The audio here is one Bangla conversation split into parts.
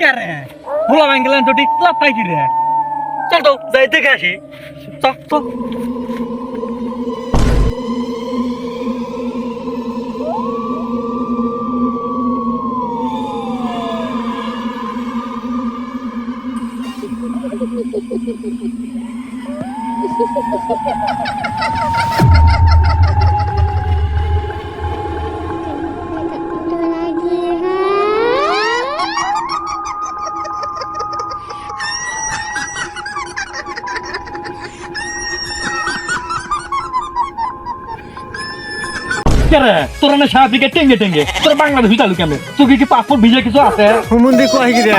কারে ভোলা ব্যাঙ্গেলান তো ঠিক লাভ পাই কি রে চল তো যাই দেখে আসি চল চল কারে তোরা না সারা দিকে টেঙ্গে টেঙ্গে। তোরা বাংলাদেশ চালু কেন তোর কি পাসপোর্ট ভিসা কিছু আছে? হুমুন্দি কয় কি রে?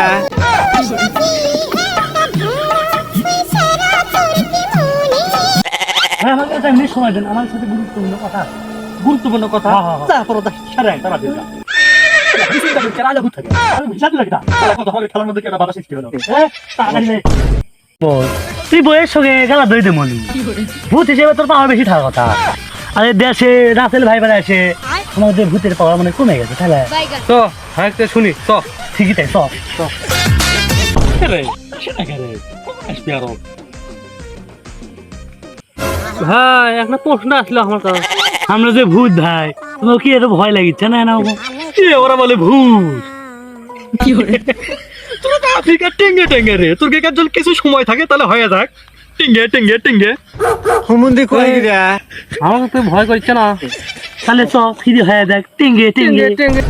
আমার কাছে এমনি সময় দেন। আমার সাথে গুরুত্বপূর্ণ কথা আছে। গুরুত্বপূর্ণ কথা? যা তোরা দা সারা তারা দিন তুই বইয়ের সঙ্গে গেলা দই দে মনি। ভূত হিসেবে তোর পাওয়া বেশি থাকার কথা। আরে দেশে রাসেল ভাই বেড়া আসে। আমাদের ভূতের পাওয়া মানে কমে গেছে তাহলে? তো হ্যাঁ শুনি তো ঠিকই তাই আরও। ভাই একটা প্রশ্ন আসলো আমার কাছে। আমরা যে ভূত ভাই তোমার কি এত ভয় লাগিচ্ছে? না না কি ওরা বলে ভূত। তোরা তো আফ্রিকা টেঙ্গে টেঙ্গে রে। তোর কে জল কিছু সময় থাকে তাহলে হয়ে যাক। টেঙ্গে টিঙ্গে টিঙ্গে। হুমুন্দি কই কি রে আমাকে তুই ভয় করছে না? তাহলে তো ফিরে হয়ে টিনগে কি টেঙ্গে